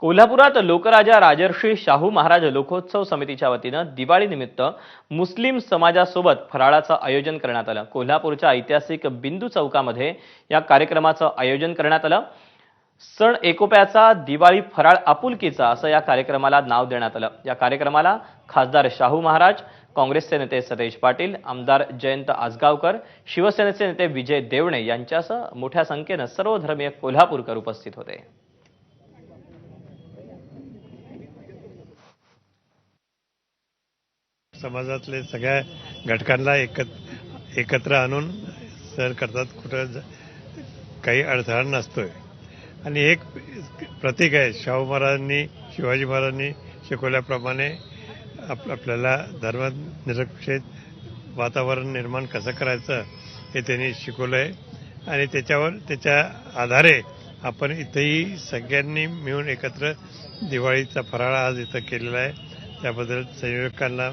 कोल्हापुरात लोकराजा राजर्षी शाहू महाराज लोकोत्सव समितीच्या वतीनं दिवाळीनिमित्त मुस्लिम समाजासोबत फराळाचं आयोजन करण्यात आलं. कोल्हापूरच्या ऐतिहासिक बिंदू चौकामध्ये या कार्यक्रमाचं आयोजन करण्यात आलं. सण एकोप्याचा दिवाळी फराळ आपुलकीचा असं या कार्यक्रमाला नाव देण्यात आलं. या कार्यक्रमाला खासदार शाहू महाराज काँग्रेसचे नेते सतेज पाटील आमदार जयंत आसगावकर शिवसेनेचे नेते विजय देवणे यांच्यासह मोठ्या संख्येनं सर्वधर्मीय कोल्हापूरकर उपस्थित होते. समाजातले सगळ्या घटकांना एकत एकत्र आणून सर करतात. कुठं काही अडथळा नसतोय. आणि एक प्रतीक आहे शाहू महाराजांनी शिवाजी महाराजांनी शिकवल्याप्रमाणे आप आपल्याला धर्मनिरक्षित वातावरण निर्माण कसं करायचं हे त्यांनी शिकवलं आहे आणि त्याच्यावर त्याच्या आधारे आपण इथेही सगळ्यांनी मिळून एकत्र दिवाळीचा फराळ आज इथं केलेला आहे. त्याबद्दल संयोजकांना